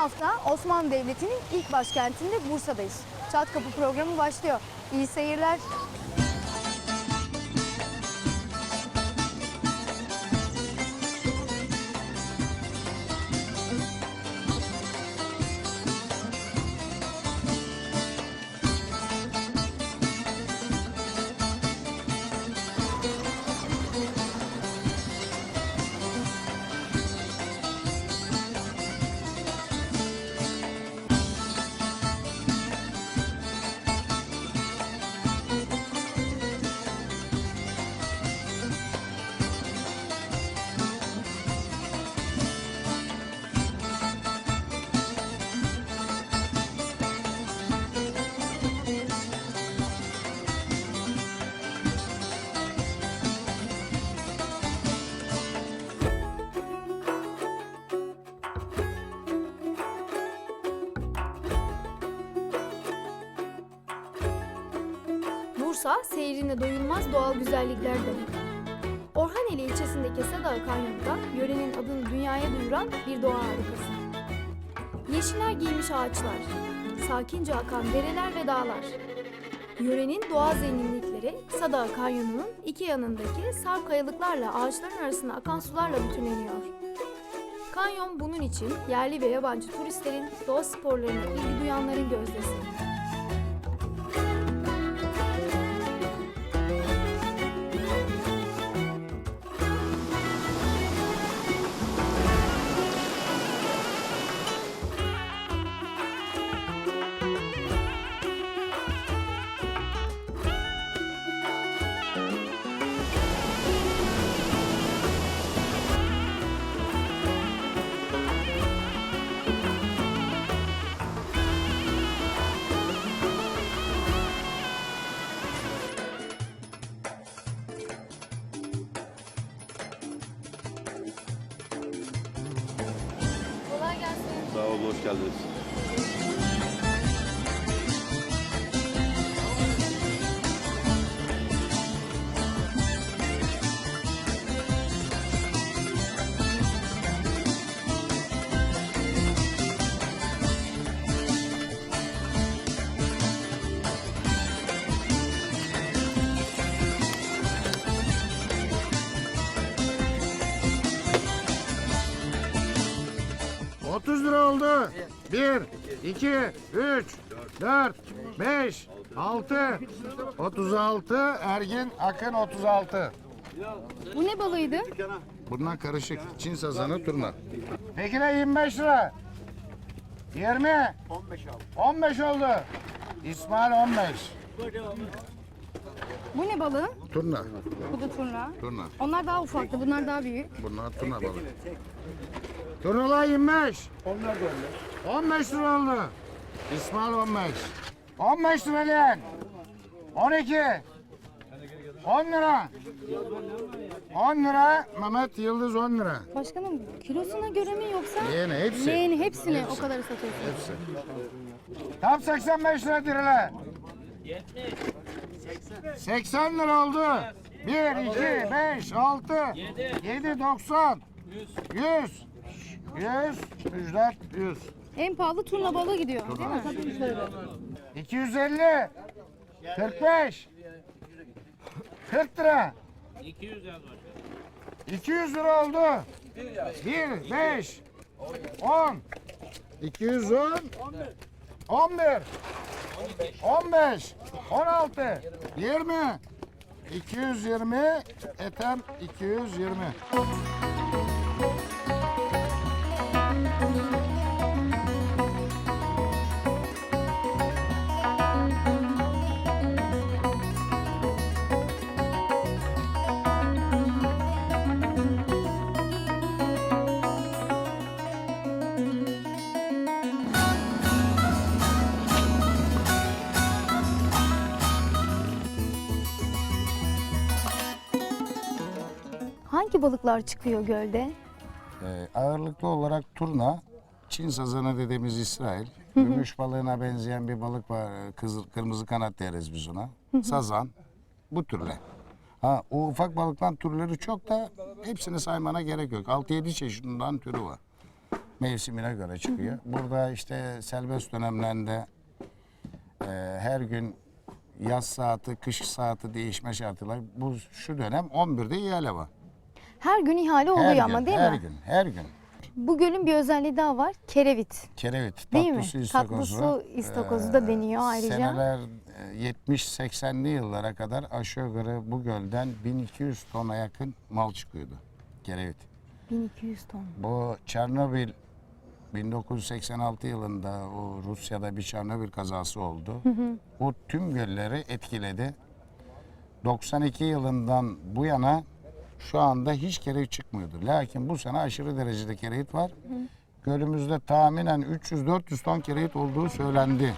hafta Osmanlı Devleti'nin ilk başkentinde Bursa'dayız. Çat Kapı programı başlıyor. İyi seyirler. Seyrine doyulmaz doğal güzellikler demek. Orhaneli ilçesindeki Sedağ Kanyonu'da yörenin adını dünyaya duyuran bir doğa harikası. Yeşiller giymiş ağaçlar, sakince akan dereler ve dağlar. Yörenin doğal zenginlikleri Sadağ Kanyonu'nun iki yanındaki sarp kayalıklarla ağaçların arasında akan sularla bütünleniyor. Kanyon bunun için yerli ve yabancı turistlerin doğa sporlarına ilgi duyanların gözdesi. Hoş geldiniz. 1, 2, 3, 4, 5, 6, 36, Ergin Akın 36. Bu ne balığıydı? Bunlar karışık. Çin sazanı turna. Tekine 25 lira. 20. 15 oldu. 15 oldu. İsmail 15. Bu ne balığı? Turna. Bu da turna. Turna. Onlar daha ufaktı, bunlar daha büyük. Bunlar turna balık. Turnalar 25. Onlar da 15. 15 lira oldu. İsmail 15. 15 lira diyen. 12. 10 lira. 10 lira. Mehmet Yıldız 10 lira. Başkanım kilosuna göre mi yoksa? Leğeni hepsi. Leğeni hepsini o kadar satıyorsun. Hepsi. Tam 85 lira dirile. 80 lira oldu. 1, 2, 5, 6, 7, 90, 100, 100, Müjdat 100. En pahalı turna balığı gidiyor. Değil mi? 250, 45, 40 lira. 200 lira oldu. 1, 5, 10, 210, 11, 15, 16, 20, 220, etem 220. Hangi balıklar çıkıyor gölde? Ee, ağırlıklı olarak turna, Çin sazanı dediğimiz İsrail, gümüş balığına benzeyen bir balık var, e, kızıl, kırmızı kanat deriz biz ona. Sazan, bu türler. Ha, o ufak balıktan türleri çok da hepsini saymana gerek yok. 6-7 çeşidinden türü var. mevsimine göre çıkıyor. Burada işte serbest dönemlerinde e, her gün yaz saati, kış saati değişme şartıyla bu şu dönem 11'de ihale var. Her gün ihale oluyor Her gün, ama değil her mi? gün, her gün. Bu gölün bir özelliği daha var. Kerevit. Kerevit, Değil tatlı su mi? istakozu. Tatlı su istakozu da deniyor ayrıca. Seneler e, 70-80'li yıllara kadar aşağı yukarı bu gölden 1200 tona yakın mal çıkıyordu. Kerevit. 1200 ton. Bu Çernobil 1986 yılında o Rusya'da bir Çernobil kazası oldu. O tüm gölleri etkiledi. 92 yılından bu yana şu anda hiç kerevit çıkmıyordu. Lakin bu sene aşırı derecede kerevit var. Gölümüzde tahminen 300-400 ton kerevit olduğu söylendi.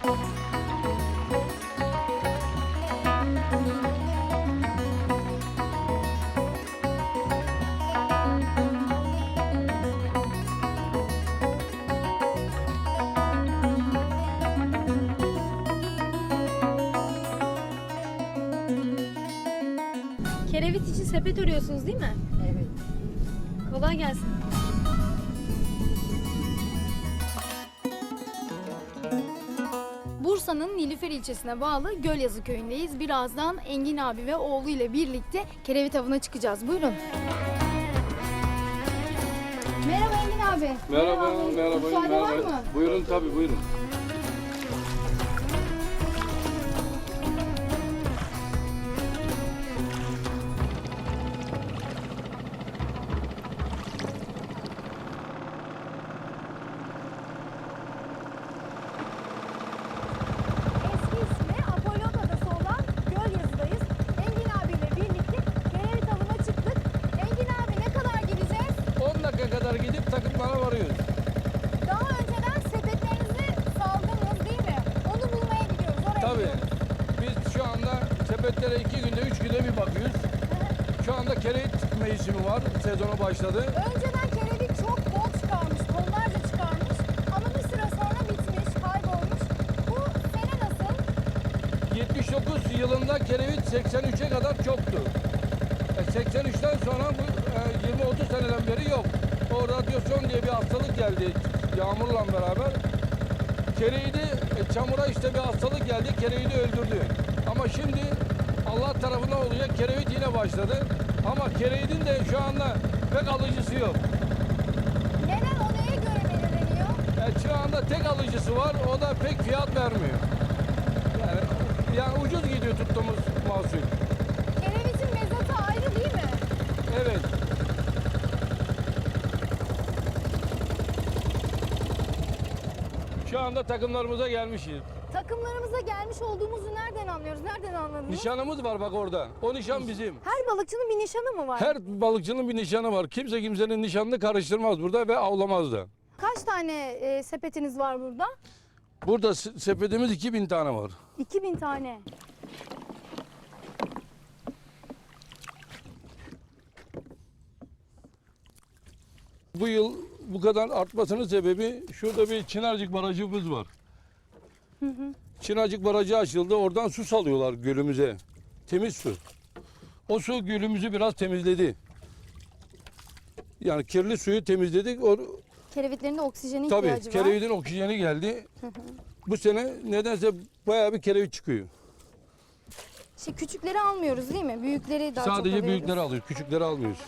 Sepet örüyorsunuz değil mi? Evet. Kolay gelsin. Bursa'nın Nilüfer ilçesine bağlı Gölyazı köyündeyiz. Birazdan Engin abi ve oğlu ile birlikte kerevit avına çıkacağız. Buyurun. Merhaba Engin abi. Merhaba, merhaba, Müsaade merhaba. var mı? Buyurun tabii buyurun. Sezonu başladı. Önceden kerevit çok bol çıkarmış, tonlarca çıkarmış. Ama bir süre sonra bitmiş, kaybolmuş. Bu sene nasıl? 79 yılında kerevit 83'e kadar çoktu. E, 83'ten sonra bu e, 20-30 seneden beri yok. O radyasyon diye bir hastalık geldi yağmurla beraber. Kereğidi e, çamura işte bir hastalık geldi. Kereğidi öldürdü. Ama şimdi Allah tarafına oluyor. Kerevit yine başladı. Ama kereğidin de şu anda pek alıcısı yok. Neden o neye göre belirleniyor? E, şu anda tek alıcısı var. O da pek fiyat vermiyor. Yani, yani ucuz gidiyor tuttuğumuz mahsul. Kerevitin mezatı ayrı değil mi? Evet. Şu anda takımlarımıza gelmişiz. Takımlarımıza gelmiş olduğumuzu nereden anlıyoruz? Nereden anladınız? Nişanımız var bak orada. O nişan bizim. Her balıkçının bir nişanı mı var? Her balıkçının bir nişanı var. Kimse kimsenin nişanını karıştırmaz burada ve avlamaz da. Kaç tane e, sepetiniz var burada? Burada se- sepetimiz 2000 tane var. 2000 tane. Bu yıl bu kadar artmasının sebebi şurada bir Çınarcık Barajımız var. Çınarcık Barajı açıldı. Oradan su salıyorlar gölümüze. Temiz su. O su gölümüzü biraz temizledi. Yani kirli suyu temizledik. O, Kerevitlerin de oksijene tabii ihtiyacı var. kerevitin oksijeni geldi. Bu sene nedense bayağı bir kerevit çıkıyor. Şey, küçükleri almıyoruz değil mi? Büyükleri daha çok Sadece alıyoruz. büyükleri alıyoruz, küçükleri almıyoruz.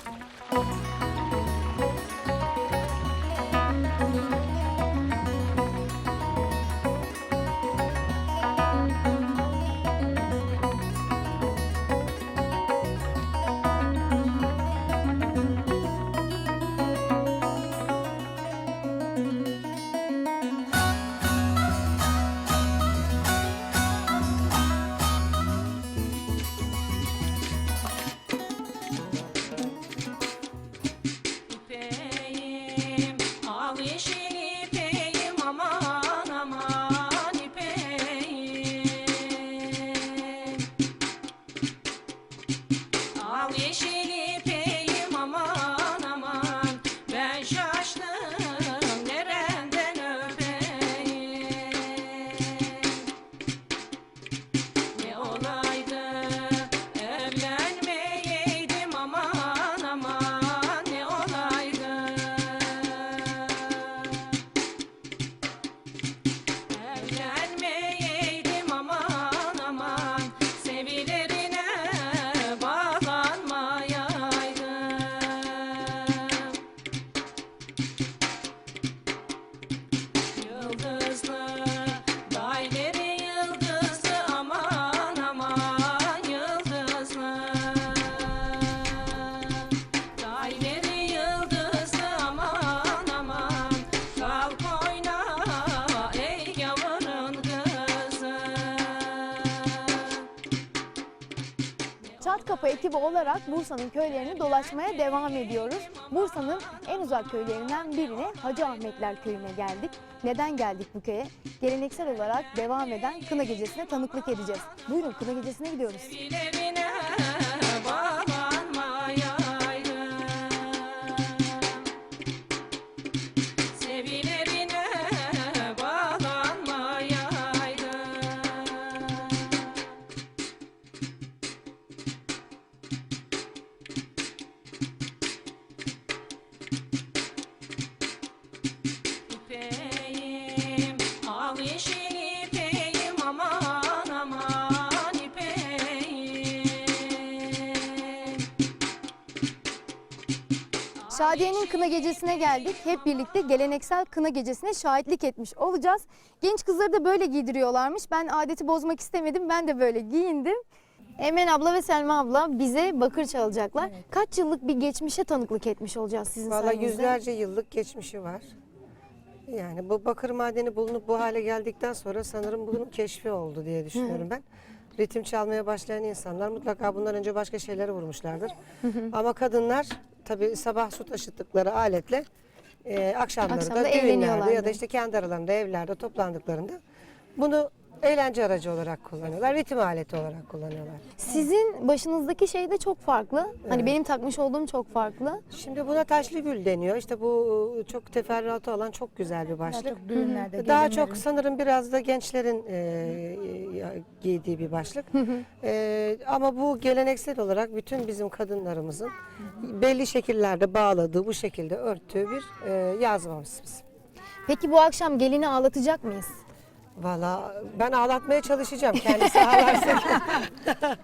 Ekibi olarak Bursa'nın köylerini dolaşmaya devam ediyoruz. Bursa'nın en uzak köylerinden birine Hacı Ahmetler Köyü'ne geldik. Neden geldik bu köye? Geleneksel olarak devam eden Kına Gecesi'ne tanıklık edeceğiz. Buyurun Kına Gecesi'ne gidiyoruz. Şadiye'nin Kına Gecesi'ne geldik. Hep birlikte geleneksel Kına Gecesi'ne şahitlik etmiş olacağız. Genç kızları da böyle giydiriyorlarmış. Ben adeti bozmak istemedim. Ben de böyle giyindim. Emen abla ve Selma abla bize bakır çalacaklar. Kaç yıllık bir geçmişe tanıklık etmiş olacağız sizin Valla sayenizde. yüzlerce yıllık geçmişi var. Yani bu bakır madeni bulunup bu hale geldikten sonra sanırım bunun keşfi oldu diye düşünüyorum ben. Ritim çalmaya başlayan insanlar mutlaka bundan önce başka şeylere vurmuşlardır. Ama kadınlar tabii sabah su taşıttıkları aletle e, akşamları Akşam da da düğünlerde ya da işte kendi aralarında evlerde toplandıklarında bunu eğlence aracı olarak kullanıyorlar. Ritim aleti olarak kullanıyorlar. Sizin başınızdaki şey de çok farklı. Hani benim takmış olduğum çok farklı. Şimdi buna taşlı gül deniyor. İşte bu çok teferruatı olan çok güzel bir başlık. Çok düğünlerde, Daha gelinlerin. çok sanırım biraz da gençlerin e, e, giydiği bir başlık. E, ama bu geleneksel olarak bütün bizim kadınlarımızın belli şekillerde bağladığı, bu şekilde örttüğü bir e, yazmamız bizim. Peki bu akşam gelini ağlatacak mıyız? Valla ben ağlatmaya çalışacağım kendisi ağlarsa.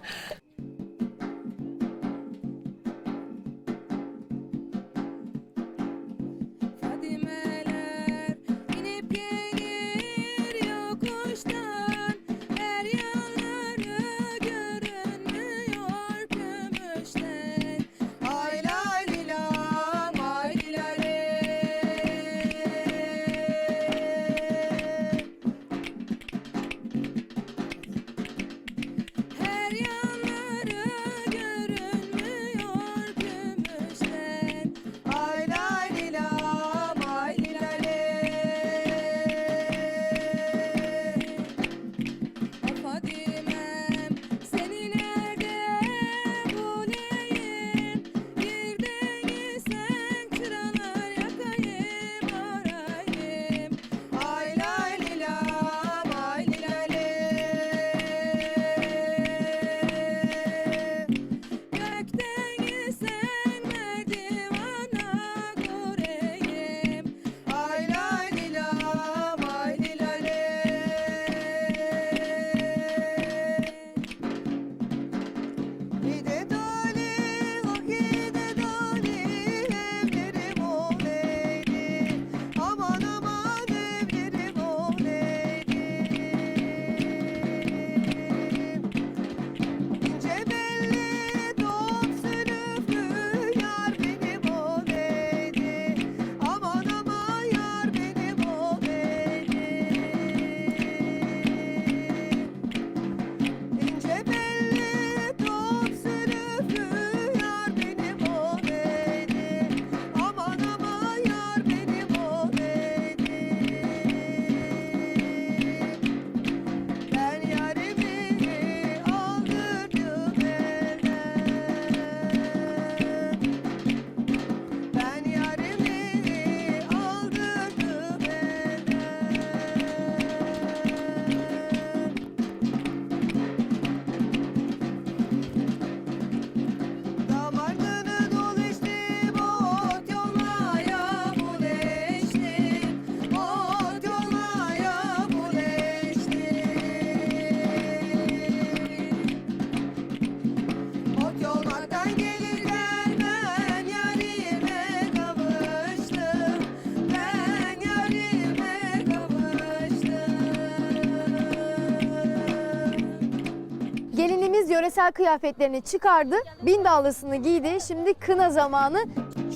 yöresel kıyafetlerini çıkardı. Bin dallısını giydi. Şimdi kına zamanı.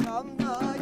Çamda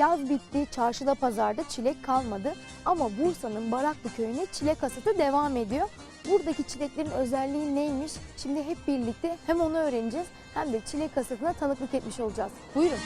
Yaz bitti, çarşıda pazarda çilek kalmadı ama Bursa'nın Baraklı köyüne çilek hasatı devam ediyor. Buradaki çileklerin özelliği neymiş? Şimdi hep birlikte hem onu öğreneceğiz hem de çilek hasatına tanıklık etmiş olacağız. Buyurun.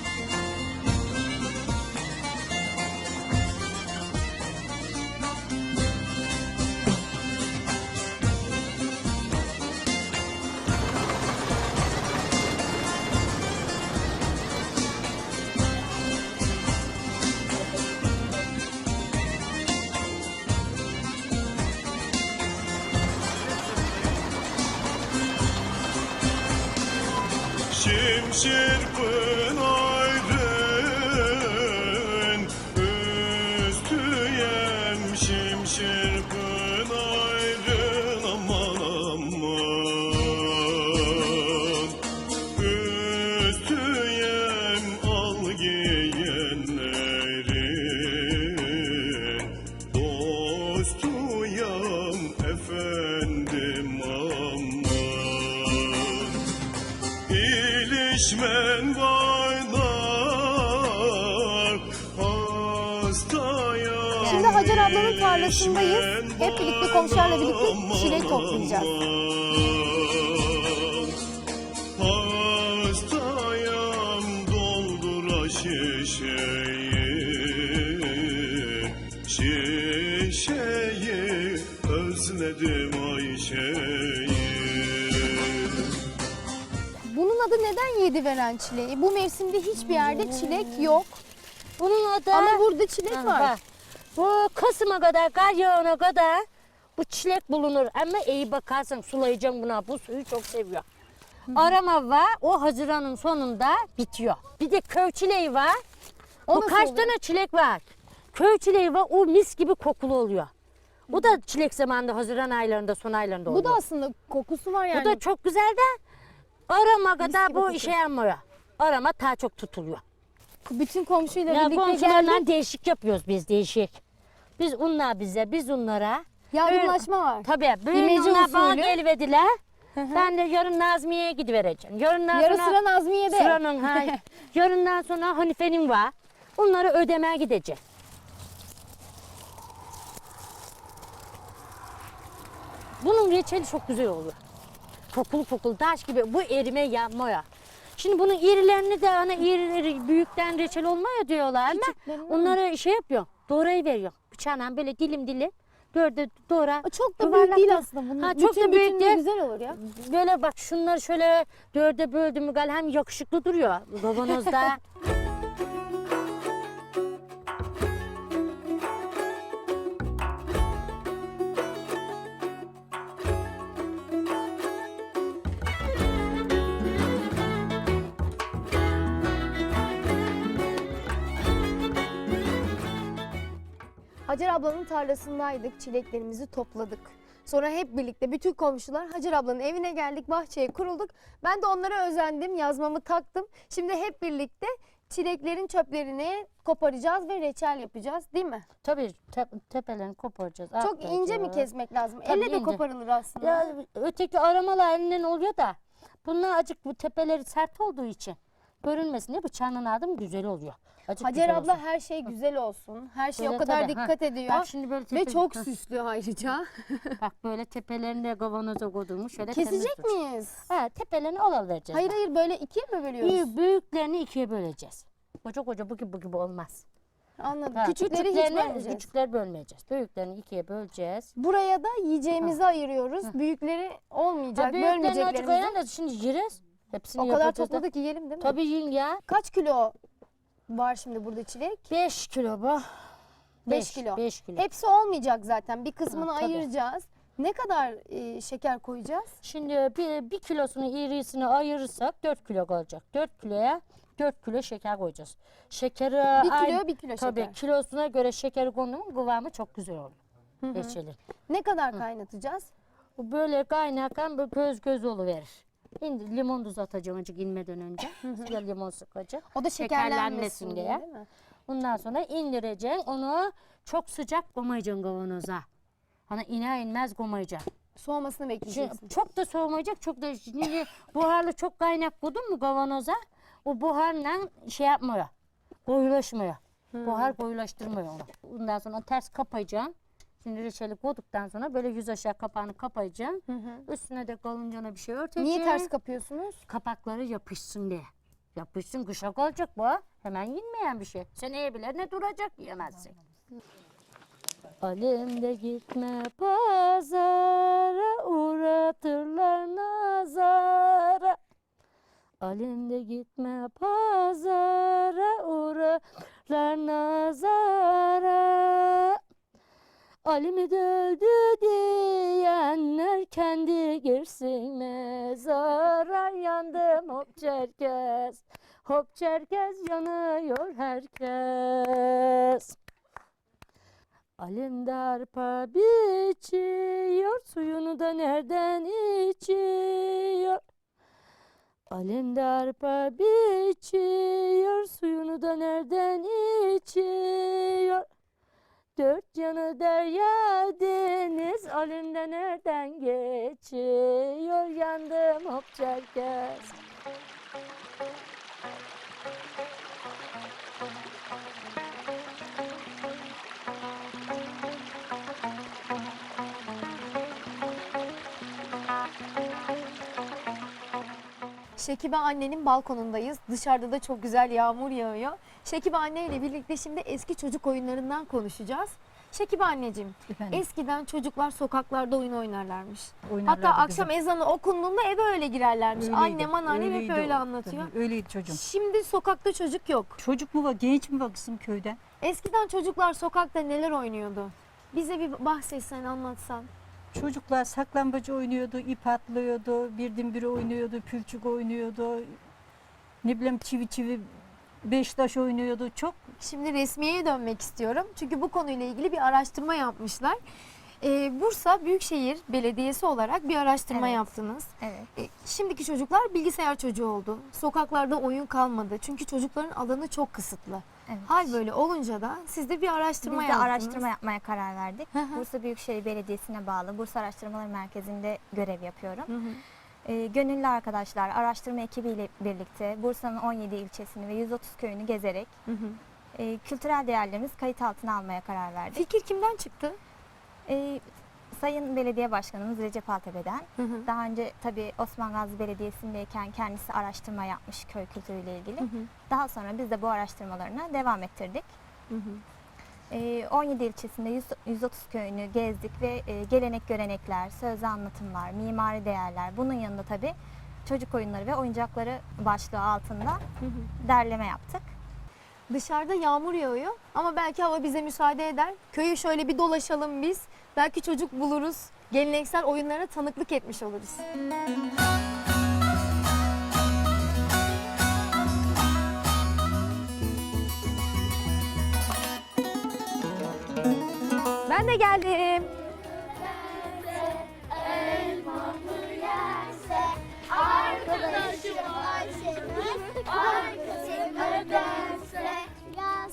Tarlasındayız. Hep birlikte komşularla birlikte çilek toplayacağız. Hastayam doldura şişeyi Şişeyi özledim Ayşe'yi Bunun adı neden yedi veren çileği? Bu mevsimde hiçbir yerde çilek yok. Bunun adı Ama burada çilek var. bak. Bu Kasım'a kadar, kar yağına kadar bu çilek bulunur. Ama iyi bakarsın sulayacaksın buna. Bu suyu çok seviyor. Arama var. O Haziran'ın sonunda bitiyor. Bir de köy çileği var. O O kaç oluyor? tane çilek var? Köy çileği var. O mis gibi kokulu oluyor. O da çilek zamanında Haziran aylarında, son aylarında oluyor. Bu da aslında kokusu var yani. Bu da çok güzel de arama kadar bu işe yaramıyor. Arama daha çok tutuluyor. bütün komşuyla Ya birlikte komşularla geldik. değişik yapıyoruz biz değişik. Biz onlar bize, biz onlara. Yardımlaşma var. Tabii. Bugün onlar bana usulü. gelivediler. ben de yarın Nazmiye'ye gidivereceğim. Yarından Yarı sonra sıra Nazmiye'de. Sıranın, ha, yarından sonra Hanife'nin var. Onları ödemeye gideceğim. Bunun reçeli çok güzel oluyor. Kokulu kokulu taş gibi. Bu erime yanmıyor. Şimdi bunun irilerini de hani iri, iri büyükten reçel olmuyor diyorlar ama onları şey yapıyor. Doğrayı veriyor. Bıçağla böyle dilim dilim dörde doğra. Çok da büyük değil da- aslında. Bunun Ha, çok da büyük değil. güzel olur ya. Böyle bak şunları şöyle dörde böldüm mü gal hem yakışıklı duruyor kavanozda. Hacer ablanın tarlasındaydık, çileklerimizi topladık. Sonra hep birlikte bütün komşular Hacer ablanın evine geldik, bahçeye kurulduk. Ben de onlara özendim, yazmamı taktım. Şimdi hep birlikte çileklerin çöplerini koparacağız ve reçel yapacağız değil mi? Tabii te- tepelerini koparacağız. Çok ince mi atlayacağız. kesmek lazım? Tabii Elle de ince. koparılır aslında. Ya öteki aramalar elinden oluyor da bunlar acık bu tepeleri sert olduğu için görünmesin diye bıçağından aldım güzel oluyor. Acık Hacer güzel abla olsun. her şey güzel olsun. Her şeye o Böyle kadar tabii, ha. dikkat ediyor. Bak şimdi böyle Ve tepe- çok Hı. süslü ayrıca. Bak böyle tepelerini de kavanoza koydurmuş. Şöyle temiz Kesecek dursun. miyiz? Ha tepelerini ola vereceğiz. Hayır hayır böyle ikiye mi bölüyoruz? Büyük, büyüklerini ikiye böleceğiz. Koca koca bu gibi bu gibi olmaz. Anladım. Ha, Küçükleri hiç küçüklerini- bölmeyeceğiz. Küçükler bölmeyeceğiz. Büyüklerini ikiye böleceğiz. Buraya da yiyeceğimizi ayırıyoruz. Büyükleri olmayacak, Ha, büyüklerini açık bölmeyeceklerimizi. ayıran da şimdi yeriz. Hepsini O kadar yapacağız da. topladık yiyelim değil mi? Tabii yiyin ya. Kaç kilo var şimdi burada çilek? 5 kilo bu. Beş kilo. 5 kilo. Hepsi olmayacak zaten. Bir kısmını Ha, tabii. ayıracağız. Ne kadar e, şeker koyacağız? Şimdi bir, bir kilosunu irisini ayırırsak 4 kilo kalacak. 4 kiloya 4 kilo şeker koyacağız. Şekeri Bir aynı- kilo bir kilo Tabii şeker. kilosuna göre şekeri kondu mu kıvamı çok güzel olur. Reçeli. Ne kadar kaynatacağız? Bu böyle kaynarken böyle göz göz oluverir. Şimdi limon tuz atacağım azıcık inmeden önce. Ya limon sıkacağım. O da şekerlenmesin diye, değil mi? Ondan sonra indireceksin. Onu çok sıcak koymayacaksın kavanoza. Hani iner inmez koymayacaksın. Soğumasını Şimdi bekleyeceksin. çok da soğumayacak, çok da şimdi buharlı çok kaynak koydun mu kavanoza? O buharla şey yapmıyor, koyulaşmıyor. Buhar koyulaştırmıyor onu. Ondan sonra ters kapayacaksın. Şimdi reçeli koyduktan sonra böyle yüz aşağı kapağını kapayacaksın. Üstüne de kalıncana bir şey örteceksin. Niye ters kapıyorsunuz? Kapakları yapışsın diye. Yapışsın kışa kalacak bu. Hemen yenmeyen bir şey. Seneye bile ne duracak yemezsin. Alemde gitme pazara uğratırlar nazara. Alemde gitme pazara uğrarlar nazara. Ali'mi de öldü diyenler kendi girsin mezara yandım hop çerkez hop çerkez yanıyor herkes. Alim darpa biçiyor suyunu da nereden içiyor? Alim darpa biçiyor suyunu da nereden içiyor? Dört yanı derya deniz alimde nereden geçiyor yandım hop çerkez. Şekibe annenin balkonundayız. Dışarıda da çok güzel yağmur yağıyor. Şekibe anne ile birlikte şimdi eski çocuk oyunlarından konuşacağız. Şekibe anneciğim, Efendim? eskiden çocuklar sokaklarda oyun oynarlarmış. Oynarlardı Hatta akşam ezanı okunduğunda eve öyle girerlermiş. Öyleydi, Annem, anneannem hep öyle o. anlatıyor. Tabii, öyleydi çocuğum. Şimdi sokakta çocuk yok. Çocuk mu var, genç mi var kızım köyde? Eskiden çocuklar sokakta neler oynuyordu? Bize bir bahsetsen, anlatsan. Çocuklar saklambaç oynuyordu, ip atlıyordu, birden biri oynuyordu, pülçük oynuyordu. Ne bileyim çivi çivi beş taş oynuyordu. Çok Şimdi resmiyeye dönmek istiyorum. Çünkü bu konuyla ilgili bir araştırma yapmışlar. Ee, Bursa Büyükşehir Belediyesi olarak bir araştırma Evet. yaptınız. Evet. E, şimdiki çocuklar bilgisayar çocuğu oldu. Sokaklarda oyun kalmadı. Çünkü çocukların alanı çok kısıtlı. Evet. Hal böyle olunca da siz de bir araştırma Biz de yaptınız. araştırma yapmaya karar verdik. Bursa Büyükşehir Belediyesi'ne bağlı Bursa Araştırmaları Merkezi'nde görev yapıyorum. Hı hı. Ee, gönüllü arkadaşlar araştırma ekibiyle birlikte Bursa'nın 17 ilçesini ve 130 köyünü gezerek Hı hı. e, kültürel değerlerimizi kayıt altına almaya karar verdik. Fikir kimden çıktı? Ee, Sayın Belediye Başkanımız Recep Altepe'den Hı hı. daha önce tabii Osman Gazi Belediyesi'ndeyken kendisi araştırma yapmış köy kültürüyle ilgili. Hı hı. Daha sonra biz de bu araştırmalarına devam ettirdik. Hı hı. Ee, 17 ilçesinde 100 130 köyünü gezdik ve e, gelenek görenekler, sözlü anlatımlar, mimari değerler bunun yanında tabii çocuk oyunları ve oyuncakları başlığı altında derleme yaptık. Dışarıda yağmur yağıyor ama belki hava bize müsaade eder. Köyü şöyle bir dolaşalım biz. Belki çocuk buluruz. Geleneksel oyunlara tanıklık etmiş oluruz. Ben de geldim.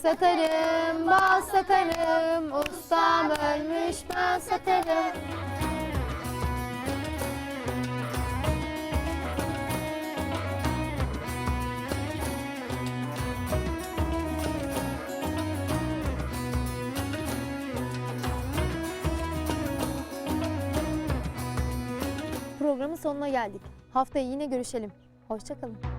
Satarım, bal satarım, ustam ölmüş ben satarım. Programın sonuna geldik. Haftaya yine görüşelim. Hoşçakalın.